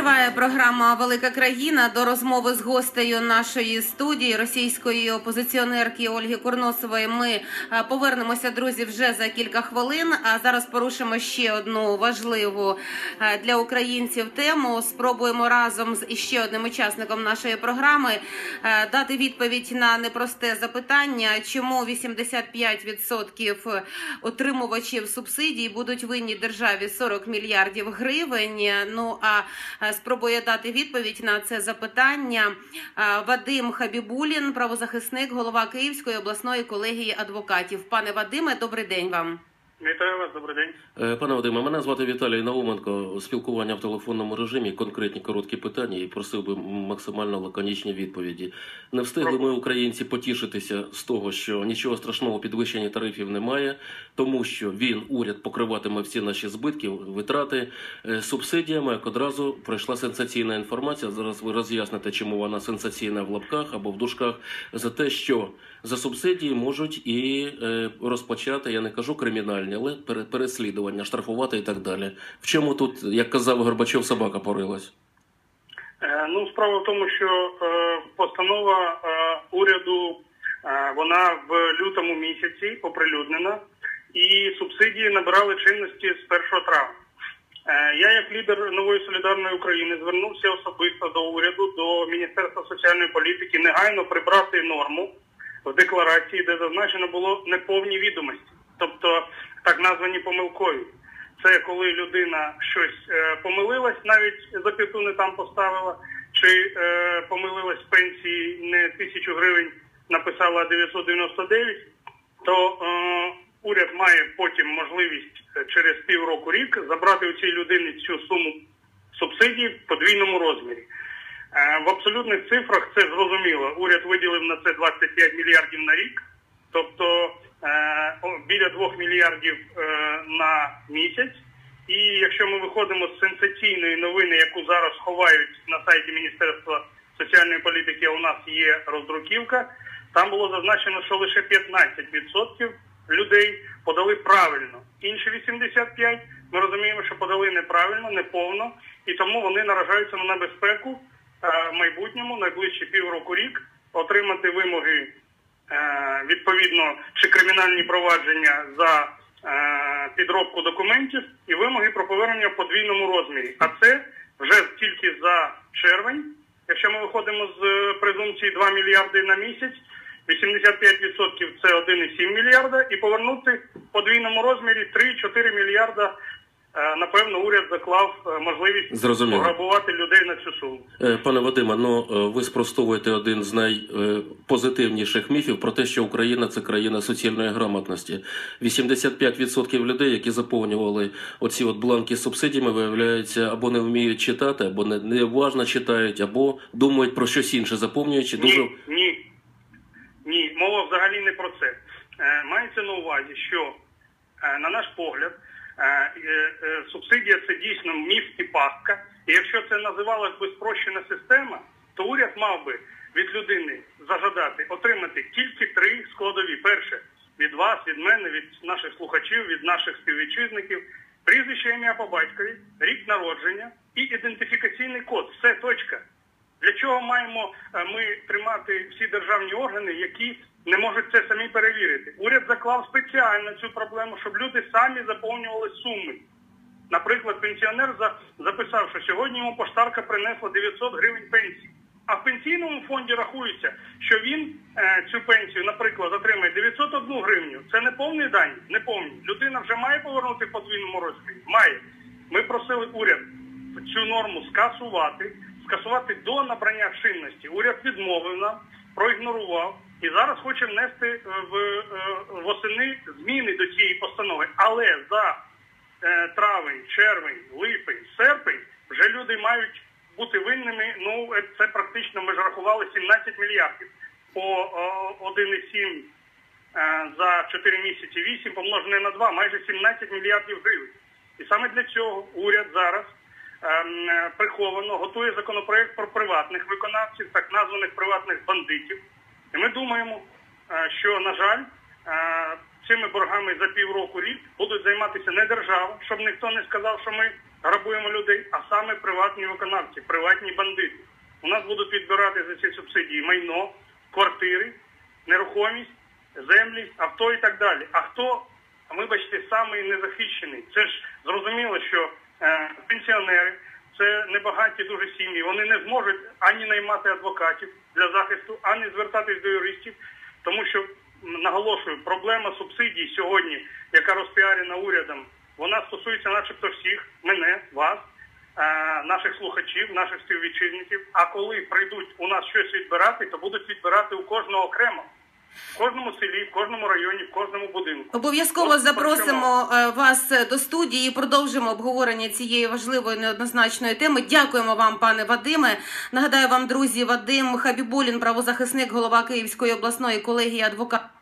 Триває програма Велика країна до розмови з гостею нашої студії російської опозиціонерки Ольги Курносової. Ми е, повернемося, друзі, вже за кілька хвилин. А зараз порушимо ще одну важливу е, для українців тему. Спробуємо разом з іще одним учасником нашої програми е, дати відповідь на непросте запитання, чому 85% отримувачів субсидій будуть винні державі 40 мільярдів гривень. Ну а спробує дати відповідь на це запитання Вадим Хабібулін, правозахисник, голова Київської обласної колегії адвокатів. Пане Вадиме, добрий день вам. Вітаю вас, добрий день. Е, Пане Вадиме, мене звати Віталій Науменко. Спілкування в телефонному режимі, конкретні короткі питання і просив би максимально лаконічні відповіді. Не встигли ми, українці, потішитися з того, що нічого страшного підвищення тарифів немає, тому що він, уряд, покриватиме всі наші збитки, витрати е, субсидіями. Як одразу пройшла сенсаційна інформація. Зараз ви роз'ясните, чому вона сенсаційна в лапках або в дужках, за те, що за субсидії можуть і е, розпочати, я не кажу кримінальні, пере- переслідування, штрафувати і так далі. В чому тут, як казав Горбачов, собака порилась? Е, Ну, справа в тому, що е, постанова е, уряду вона в лютому місяці оприлюднена, і субсидії набирали чинності з 1 травня. Я, як лідер нової солідарної України, звернувся особисто до уряду, до Міністерства соціальної політики негайно прибрати норму в декларації, де зазначено було неповні відомості, тобто так названі помилкові. Це коли людина щось е, помилилась, навіть запяту не там поставила, чи е, помилилась в пенсії не тисячу гривень, написала 999, то е, уряд має потім можливість через півроку рік забрати у цій людини цю суму субсидій в подвійному розмірі. В абсолютних цифрах це зрозуміло. Уряд виділив на це 25 мільярдів на рік, тобто біля 2 мільярдів е, на місяць. І якщо ми виходимо з сенсаційної новини, яку зараз ховають на сайті Міністерства соціальної політики, у нас є роздруківка, там було зазначено, що лише 15% людей подали правильно. Інші 85% ми розуміємо, що подали неправильно, неповно, і тому вони наражаються на небезпеку е, в майбутньому, найближчі півроку рік, отримати вимоги е, відповідно чи кримінальні провадження за е, підробку документів і вимоги про повернення в подвійному розмірі. А це вже тільки за червень. Якщо ми виходимо з е, презумпції 2 мільярди на місяць, 85% це 1,7 мільярда, і повернути в подвійному розмірі 3-4 мільярда. Е, Напевно, уряд заклав е, можливість Зрозуміло. пограбувати людей на цю суму. Е, Пане Вадиме, ну ви спростовуєте один з найпозитивніших міфів про те, що Україна це країна суцільної грамотності. 85% людей, які заповнювали оці от бланки з субсидіями, виявляється, або не вміють читати, або не неважно читають, або думають про щось інше, заповнюючи дуже Ні, ні, ні, мова взагалі не про це. Мається на увазі, що, на наш погляд, субсидія це дійсно міф і пастка. І якщо це називалось би спрощена система, то уряд мав би від людини зажадати отримати тільки три складові. Перше від вас, від мене, від наших слухачів, від наших співвітчизників, прізвище ім'я по батькові, рік народження і ідентифікаційний код. Все точка. Для чого маємо е, ми тримати всі державні органи, які не можуть це самі перевірити? Уряд заклав спеціально цю проблему, щоб люди самі заповнювали суми. Наприклад, пенсіонер записав, що сьогодні йому поштарка принесла 900 гривень пенсії. А в пенсійному фонді рахується, що він е, цю пенсію, наприклад, отримає 901 гривню. Це не повні дані, не повні. Людина вже має повернути в подвійному розмірі? Має. Ми просили уряд цю норму скасувати, скасувати до набрання чинності. Уряд відмовив нам, проігнорував і зараз хоче внести е, в е, восени зміни до цієї постанови. Але за е, травень, червень, липень, серпень вже люди мають бути винними. Ну це практично ми ж рахували 17 мільярдів по 1,7 е, за 4 місяці, 8 помножене на 2, майже 17 мільярдів гривень. І саме для цього уряд зараз приховано готує законопроект про приватних виконавців, так названих приватних бандитів. І ми думаємо, е, що, на жаль, е, цими боргами за півроку рік будуть займатися не держава, щоб ніхто не сказав, що ми грабуємо людей, а саме приватні виконавці, приватні бандити. У нас будуть відбирати за ці субсидії майно, квартири, нерухомість, землі, авто і так далі. А хто, вибачте, самий незахищений? Це ж зрозуміло, що пенсіонери це небагаті дуже сім'ї. Вони не зможуть ані наймати адвокатів для захисту, ані звертатись до юристів, тому що наголошую, проблема субсидій сьогодні, яка розпіарена урядом, вона стосується, начебто, всіх мене, вас, е, наших слухачів, наших співвітчизників. А коли прийдуть у нас щось відбирати, то будуть відбирати у кожного окремо. В кожному селі, в кожному районі, в кожному будинку. Обов'язково запросимо е, вас до студії і продовжимо обговорення цієї важливої неоднозначної теми. Дякуємо вам, пане Вадиме. Нагадаю вам, друзі, Вадим Хабібулін, правозахисник, голова Київської обласної колегії адвокатів.